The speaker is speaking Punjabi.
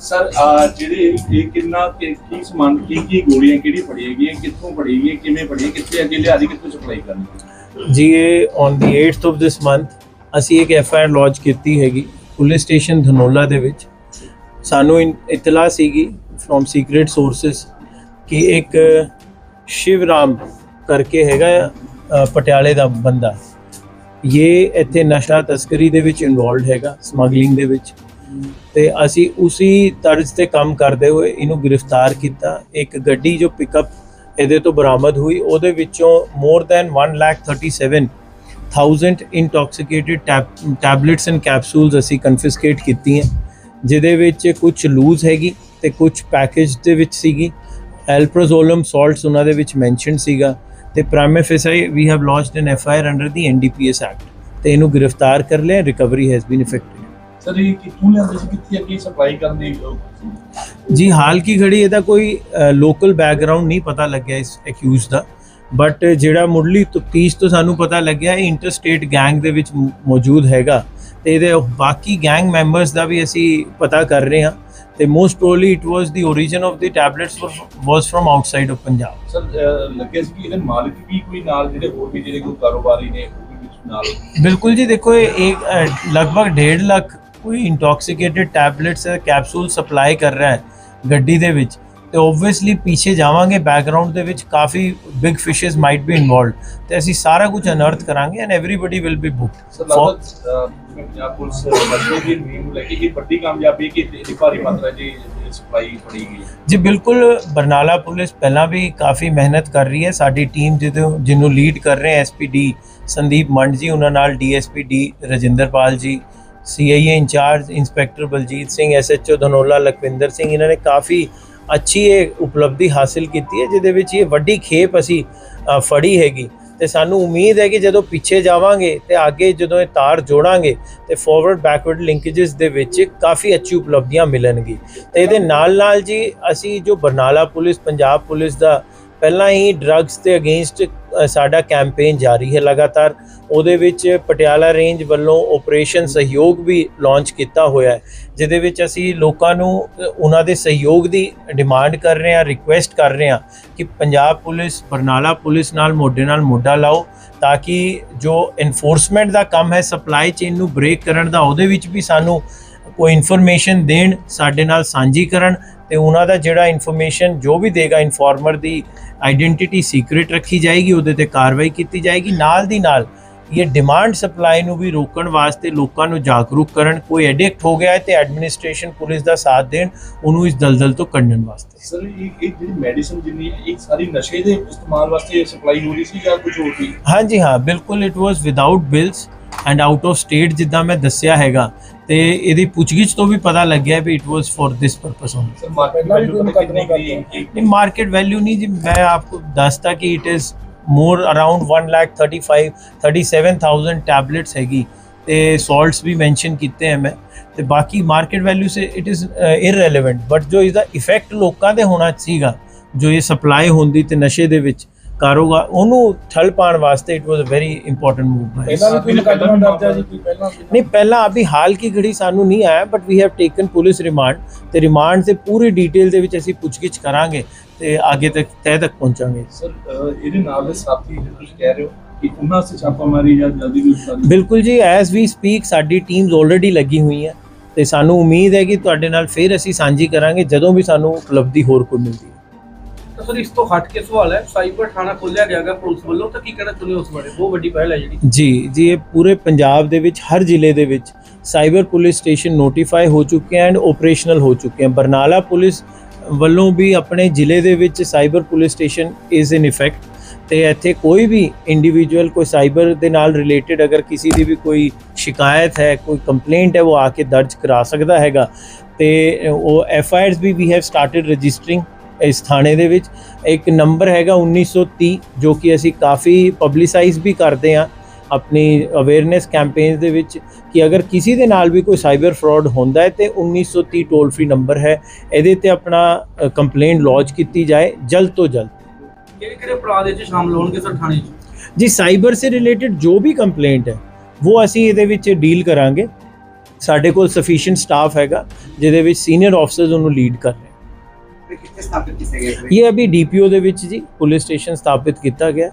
ਸਰ ਜਿਹੜੇ ਇਹ ਕਿੰਨਾ ਕੀ ਸਮਾਨ ਕੀ ਕੀ ਗੋਲੀਆਂ ਕਿਹੜੀ ਫੜੀ ਹੈਗੀਆਂ ਕਿੱਥੋਂ ਫੜੀ ਹੈਗੀਆਂ ਕਿਵੇਂ ਫੜੀ ਕਿੱਥੇ ਅੱਗੇ ਲਿਆਦੀ ਕਿੱਥੋਂ ਸਪਲਾਈ ਕਰਨੀ ਜੀ ਇਹ on the 8th of this month ਅਸੀਂ ਇੱਕ ਐਫ ਆਈ ਆਰ ਲੌਂਚ ਕੀਤੀ ਹੈਗੀ ਪੁਲਿਸ ਸਟੇਸ਼ਨ ਧਨੋਲਾ ਦੇ ਵਿੱਚ। ਸਾਨੂੰ ਇਨ- ਇਤਲਾ ਸੀਗੀ ਫਰੋਮ ਸੀਕ੍ਰੀਟ ਸੋਰਸਸ ਕਿ ਇੱਕ ਸ਼ਿਵਰਾਮ ਕਰਕੇ ਹੈਗਾ ਅ, ਪਟਿਆਲੇ ਦਾ ਬੰਦਾ। ਇਹ ਇੱਥੇ ਨਸ਼ਾ ਤਸਕਰੀ ਦੇ ਵਿੱਚ ਇਨਵੋਲਡ ਹੈਗਾ ਸਮਗਲਿੰਗ ਦੇ ਵਿੱਚ। ਤੇ ਅਸੀਂ ਉਸੇ ਤਰਜ਼ ਤੇ ਕੰਮ ਕਰਦੇ ਹੋਏ ਇਹਨੂੰ ਗ੍ਰਿਫਤਾਰ ਕੀਤਾ। ਇੱਕ ਗੱਡੀ ਜੋ ਪਿਕਅਪ ਇਹਦੇ ਤੋਂ ਬਰਾਮਦ ਹੋਈ, ਉਹਦੇ ਵਿੱਚੋਂ more than 137000 intoxicated tablets and capsules ਅਸੀਂ ਕਨਫਿਸਕੇਟ ਕੀਤੀਆਂ। ਜਿਹਦੇ ਵਿੱਚ ਕੁਝ ਲੂਜ਼ ਹੈਗੀ ਤੇ ਕੁਝ ਪੈਕੇਜ ਦੇ ਵਿੱਚ ਸੀਗੀ। ਐਲਪ੍ਰੋਜ਼ੋਲਮ ਸਾਲਟਸ ਉਹਨਾਂ ਦੇ ਵਿੱਚ ਮੈਂਸ਼ਨਡ ਸੀਗਾ ਤੇ prima facie we have launched an F I R under the NDPS act ਤੇ ਇਹਨੂੰ ਗ੍ਰਿਫਤਾਰ ਕਰ ਲਿਆ। Recovery has been effected sir ਇਹ ਕਿੱਥੋਂ ਲਿਆਂਦੇ ਸੀ? ਕਿੱਥੇ ਅੱਗੇ ਸਪਲਾਈ ਕਰਨੀ ਜੀ ਹਾਲ ਕੀ ਘੜੀ ਇਹਦਾ ਕੋਈ ਲੋਕਲ ਬੈਕਗ੍ਰਾਉਂਡ ਨਹੀਂ ਪਤਾ ਲੱਗਿਆ ਇਸ ਅਕਿਊਜ਼ ਦਾ। ਬਟ ਜਿਹੜਾ ਮੁੱਢਲੀ ਤਫਤੀਸ਼ ਤੋਂ ਸਾਨੂੰ ਪਤਾ ਲੱਗਿਆ ਇਹ ਇੰਟਰਸਟੇਟ ਗੈਂਗ ਦੇ ਵਿੱਚ ਮੌਜੂਦ ਹੈਗਾ। ਤੇ ਇਹਦੇ ਬਾਕੀ ਗੈਂਗ ਮੈਂਬਰਸ ਦਾ ਵੀ ਅਸੀਂ ਪਤਾ ਕਰ ਰਹੇ ਹਾਂ। ਤੇ most probably it was the origin of the tablets was from outside of Punjab sir ਲੱਗਿਆ ਸੀ ਕਿ ਇਹਦੇ ਮਾਲਕ ਵੀ ਕੋਈ ਨਾਲ ਜਿਹੜੇ ਹੋਰ ਵੀ ਜਿਹੜੇ ਕੋਈ ਕਾਰੋਬਾਰੀ ਨੇ ਉਹ ਵੀ ਵਿੱਚ ਨਾਲ। ਬਿਲਕੁਲ ਜੀ ਦੇਖੋ ਇਹ ਲਗਭਗ 1.5 ਲੱਖ ਕੋਈ ਇੰਟੌਕਸੀਕੇਟਿਡ ਟੈਬਲੇਟਸ ਕੈਪਸੂਲ ਸਪਲਾਈ ਕਰ ਰਿਹਾ ਹੈ ਗੱਡੀ ਦੇ ਵਿੱਚ ਤੇ ਓਬਵੀਅਸਲੀ ਪਿੱਛੇ ਜਾਵਾਂਗੇ ਬੈਕਗ੍ਰਾਉਂਡ ਦੇ ਵਿੱਚ ਕਾਫੀ big fishes might be involved ਤੇ ਅਸੀਂ ਸਾਰਾ ਕੁਝ ਅਨਰਥ ਕਰਾਂਗੇ and everybody will be sir booked ਲੱਗਦਾ ਅਹ, ਪੰਜਾਬ ਪੁਲਿਸ ਨਸ਼ੇ ਦੀ ਮੁਹਿੰਮ ਨੂੰ ਲੈ ਕੇ ਇਹ ਵੱਡੀ ਕਾਮਯਾਬੀ ਕਿ ਇਹਦੀ ਭਾਰੀ ਮਾਤਰਾ ਜੀ ਸਪਲਾਈ ਫੜੀ ਗਈ ਜੀ ਬਿਲਕੁਲ ਬਰਨਾਲਾ ਪੁਲਿਸ ਪਹਿਲਾਂ ਵੀ ਕਾਫੀ ਮਿਹਨਤ ਕਰ ਰਹੀ ਹੈ। ਸਾਡੀ ਟੀਮ ਜਿਹਨੂੰ ਲੀਡ ਕਰ ਰਹੇ ਐਸਪੀਡੀ ਸੰਦੀਪ ਮੰਡ ਜੀ ਉਹਨਾਂ ਨਾਲ DSP D Rajinderpal ji CIA incharge inspector Baljit Singh SHO Dhanaula Lakhwinder Singh ਇਹਨਾਂ ਨੇ ਕਾਫੀ ਅੱਛੀ ਇਹ ਉਪਲਬਧੀ ਹਾਸਿਲ ਕੀਤੀ ਹੈ ਜਿਹਦੇ ਵਿੱਚ ਇਹ ਵੱਡੀ ਖੇਪ ਅਸੀਂ ਫੜੀ ਹੈਗੀ ਤੇ ਸਾਨੂੰ ਉਮੀਦ ਹੈ ਕਿ ਜਦੋਂ ਪਿੱਛੇ ਜਾਵਾਂਗੇ ਤੇ ਅੱਗੇ ਜਦੋਂ ਇਹ ਤਾਰ ਜੋੜਾਂਗੇ ਤੇ ਫਾਰਵਰਡ ਬੈਕਵਰਡ ਲਿੰਕੇजेस ਦੇ ਵਿੱਚ ਕਾਫੀ ਅੱਛੀ ਉਪਲਬਧੀਆਂ ਮਿਲਣਗੀ ਤੇ ਇਹਦੇ ਨਾਲ ਨਾਲ ਜੀ ਅਸੀਂ ਜੋ ਬਰਨਾਲਾ ਪੁਲਿਸ ਪੰਜਾਬ ਪੁਲਿਸ ਦਾ ਪਹਿਲਾਂ ਹੀ ਡਰੱਗਸ ਦੇ ਅਗੇਂਸਟ ਸਾਡਾ ਕੈਂਪੇਨ ਜਾਰੀ ਹੈ ਲਗਾਤਾਰ। ਉਹਦੇ ਵਿੱਚ ਪਟਿਆਲਾ ਰੇਂਜ ਵੱਲੋਂ ਆਪਰੇਸ਼ਨ ਸਹਿਯੋਗ ਵੀ ਲਾਂਚ ਕੀਤਾ ਹੋਇਆ ਹੈ, ਜਿਹਦੇ ਵਿੱਚ ਅਸੀਂ ਲੋਕਾਂ ਨੂੰ ਉਹਨਾਂ ਦੇ ਸਹਿਯੋਗ ਦੀ ਡਿਮਾਂਡ ਕਰ ਰਹੇ ਹਾਂ ਰਿਕੁਐਸਟ ਕਰ ਰਹੇ ਹਾਂ ਕਿ ਪੰਜਾਬ ਪੁਲਿਸ, ਬਰਨਾਲਾ ਪੁਲਿਸ ਨਾਲ, ਮੋਢੇ ਨਾਲ ਮੋਢਾ ਲਾਓ ਤਾਂ ਕਿ ਜੋ ਇਨਫੋਰਸਮੈਂਟ ਦਾ ਕੰਮ ਹੈ ਸਪਲਾਈ ਚੇਨ ਨੂੰ ਬ੍ਰੇਕ ਕਰਨ ਦਾ, ਉਹਦੇ ਵਿੱਚ ਵੀ ਸਾਨੂੰ ਕੋਈ ਇਨਫੋਰਮੇਸ਼ਨ ਦੇਣ, ਸਾਡੇ ਨਾਲ ਸਾਂਝੀ ਕਰਨ ਤੇ ਉਹਨਾਂ ਦਾ ਜਿਹੜਾ ਇਨਫੋਰਮੇਸ਼ਨ ਜੋ ਵੀ ਦੇਗਾ ਇਨਫਾਰਮਰ ਦੀ ਆਇਡੈਂਟੀਟੀ ਸੀਕ੍ਰੀਟ ਰੱਖੀ ਜਾਏਗੀ ਉਹਦੇ ਤੇ ਕਾਰਵਾਈ ਕੀਤੀ ਜਾਏਗੀ। ਨਾਲ ਦੀ ਨਾਲ ਇਹ ਡਿਮਾਂਡ ਸਪਲਾਈ ਨੂੰ ਵੀ ਰੋਕਣ ਵਾਸਤੇ ਲੋਕਾਂ ਨੂੰ ਜਾਗਰੂਕ ਕਰਨ ਕੋਈ ਐਡਿਕਟ ਹੋ ਗਿਆ ਹੈ ਤੇ ਐਡਮਿਨਿਸਟ੍ਰੇਸ਼ਨ ਪੁਲਿਸ ਦਾ ਸਾਥ ਦੇਣ ਉਹਨੂੰ ਇਸ ਦਲਦਲ ਤੋਂ ਕੱਢਣ ਵਾਸਤੇ। ਸਰ ਇਹ ਜਿਹੜੀ ਮੈਡੀਸਨ ਜਿੰਨੀ ਇਹ ਸਾਰੀ ਨਸ਼ੇ ਦੇ ਇਸਤੇਮਾਲ ਵਾਸਤੇ ਸਪਲਾਈ ਹੋ ਰਹੀ ਸੀ ਜਾਂ ਕੁਝ ਹੋਰ ਸੀ ਹਾਂਜੀ ਹਾਂ ਬਿਲਕੁਲ it was without bills and out of state ਜਿੱਦਾਂ ਮੈਂ ਦੱਸਿਆ ਹੈਗਾ ਤੇ ਇਹਦੀ ਪੁੱਛਗਿੱਛ ਤੋਂ ਵੀ ਪਤਾ ਲੱਗਿਆ ਵੀ it was for this purpose only ਨਹੀਂ ਮਾਰਕੀਟ ਵੈਲਿਊ ਨਹੀਂ ਜੀ ਮੈਂ ਆਪਕੋ ਦੱਸਤਾ ਕਿ it is more around 1,35 37000 tablets ਹੈਗੀ। ਤੇ ਸੌਲਟਸ ਵੀ ਮੈਂਸ਼ਨ ਕੀਤੇ ਹੈ ਮੈਂ। ਤੇ ਬਾਕੀ market value say it is irrelevant but ਜੋ ਇਸ ਦਾ ਇਫੈਕਟ ਲੋਕਾਂ ਦੇ ਹੋਣਾ ਸੀਗਾ ਜੋ ਇਹ ਸਪਲਾਈ ਹੁੰਦੀ ਤੇ ਨਸ਼ੇ ਦੇ ਵਿੱਚ ਕਾਰੋਬਾਰ ਉਹਨੂੰ ਠੱਲ ਪਾਉਣ ਵਾਸਤੇ it was a very important move by ਪਹਿਲਾਂ ਵੀ ਕੋਈ ਮੁਕੱਦਮਾ ਦਰਜ ਹੈ ਜੀ? ਕੋਈ ਪਹਿਲਾਂ ਵੀ ਨਹੀਂ ਪਹਿਲਾਂ ਅਭੀ ਹਾਲ ਕੀ ਘੜੀ ਸਾਨੂੰ ਨਹੀਂ ਆਇਆ but we have taken police remand ਤੇ ਰਿਮਾਂਡ ਤੇ ਪੂਰੀ ਡਿਟੇਲ ਦੇ ਵਿੱਚ ਅਸੀਂ ਪੁੱਛਗਿੱਛ ਕਰਾਂਗੇ ਤੇ ਅੱਗੇ ਤੱਕ ਤਹਿ ਤੱਕ ਪਹੁੰਚਾਂਗੇ। ਸਰ ਇਹਦੇ ਨਾਲ ਦੇ ਸਾਥੀ ਜਿਹੜੇ ਤੁਸੀਂ ਕਹਿ ਰਹੇ ਹੋ ਕਿ ਉਹਨਾਂ ਸੇ ਛਾਪਾਮਾਰੀ ਜਾਂ ਜਲਦੀ ਗ੍ਰਿਫਤਾਰੀ ਬਿਲਕੁਲ ਜੀ ਐਸ ਵੀ ਸਪੀਕ ਸਾਡੀ ਟੀਮਸ ਆਲਰੇਡੀ ਲੱਗੀ ਹੋਈ ਹੈ ਤੇ ਸਾਨੂੰ ਉਮੀਦ ਹੈ ਕਿ ਤੁਹਾਡੇ ਨਾਲ ਫਿਰ ਅਸੀਂ ਸਾਂਝੀ ਕਰਾਂਗੇ ਜਦੋਂ ਵੀ ਸਾਨੂੰ ਉਪਲਬਧੀ ਹੋਰ ਕੋਈ ਮਿਲਦੀ ਤਾਂ ਸਰ, ਇਸ ਤੋਂ ਹਟ ਕੇ ਸਵਾਲ ਹੈ, ਸਾਈਬਰ ਥਾਣਾ ਖੋਲਿਆ ਗਿਆ ਪੁਲਿਸ ਵੱਲੋਂ, ਤਾਂ ਕੀ ਕਹਿਣਾ ਚਾਹੁੰਦੇ ਉਸ ਬਾਰੇ? ਬਹੁਤ ਵੱਡੀ ਪਹਿਲ ਹੈ ਜਿਹੜੀ। ਜੀ ਜੀ, ਇਹ ਪੂਰੇ ਪੰਜਾਬ ਦੇ ਵਿੱਚ, ਹਰ ਜ਼ਿਲ੍ਹੇ ਦੇ ਵਿੱਚ ਸਾਈਬਰ ਪੁਲਿਸ ਸਟੇਸ਼ਨ ਨੋਟੀਫਾਈ ਹੋ ਚੁੱਕੇ ਐਂਡ ਆਪਰੇਸ਼ਨਲ ਹੋ ਚੁੱਕੇ ਹਨ ਬਰਨਾਲਾ ਪੁਲਿਸ ਵੱਲੋਂ ਵੀ ਆਪਣੇ ਜ਼ਿਲ੍ਹੇ ਦੇ ਵਿੱਚ cyber police station is in effect ਤੇ ਇੱਥੇ ਕੋਈ ਵੀ ਇੰਡੀਵਿਜੂਅਲ ਕੋਈ ਸਾਈਬਰ ਦੇ ਨਾਲ ਰਿਲੇਟਡ ਅਗਰ ਕਿਸੇ ਦੀ ਵੀ ਕੋਈ ਸ਼ਿਕਾਇਤ ਹੈ, ਕੋਈ ਕੰਪਲੇਂਟ ਹੈ, ਉਹ ਆ ਕੇ ਦਰਜ ਕਰਾ ਸਕਦਾ ਹੈਗਾ। ਤੇ ਉਹ F I Rs we we have started registering ਇਸ ਥਾਣੇ ਦੇ ਵਿੱਚ। ਇੱਕ ਨੰਬਰ ਹੈਗਾ 1930 ਜੋ ਕਿ ਅਸੀਂ ਕਾਫੀ ਪਬਲਿਸਾਈਜ਼ ਵੀ ਕਰਦੇ ਹਾਂ ਆਪਣੀ ਅਵੇਅਰਨੈਸ ਕੈਂਪੇਨਸ ਦੇ ਵਿੱਚ ਕਿ ਅਗਰ ਕਿਸੇ ਦੇ ਨਾਲ ਵੀ ਕੋਈ ਸਾਈਬਰ ਫਰਾਡ ਹੁੰਦਾ ਹੈ ਤੇ 1930 ਟੋਲ ਫ੍ਰੀ ਨੰਬਰ ਹੈ। ਇਹਦੇ ਤੇ ਆਪਣਾ ਕੰਪਲੇਂਟ ਲੌਂਚ ਕੀਤੀ ਜਾਏ ਜਲਦ ਤੋਂ ਜਲਦ। ਕਿਹੜੇ ਕਿਹੜੇ ਅਪਰਾਧ ਇਹ 'ਚ ਸ਼ਾਮਲ ਹੋਣਗੇ ਸਰ ਥਾਣੇ 'ਚ? ਜੀ ਸਾਈਬਰ ਸੇ ਰਿਲੇਟਡ ਜੋ ਵੀ ਕੰਪਲੇਂਟ ਹੈ ਉਹ ਅਸੀਂ ਇਹਦੇ ਵਿੱਚ ਡੀਲ ਕਰਾਂਗੇ। ਸਾਡੇ ਕੋਲ ਸਫੀਸ਼ੀਐਂਟ ਸਟਾਫ ਹੈਗਾ ਜਿਹਦੇ ਵਿੱਚ ਸੀਨੀਅਰ ਆਫਸਰਸ ਉਹਨੂੰ ਲੀਡ ਕਰ ਰਹੇ ਕਿੱਥੇ ਸਥਾਪਿਤ ਕੀਤੇ ਗਏ ਸਰ ਇਹ ਅਭੀ ਡੀਪੀਓ ਦੇ ਵਿੱਚ ਜੀ, ਪੁਲਿਸ ਸਟੇਸ਼ਨ ਸਥਾਪਿਤ ਕੀਤਾ ਗਿਆ।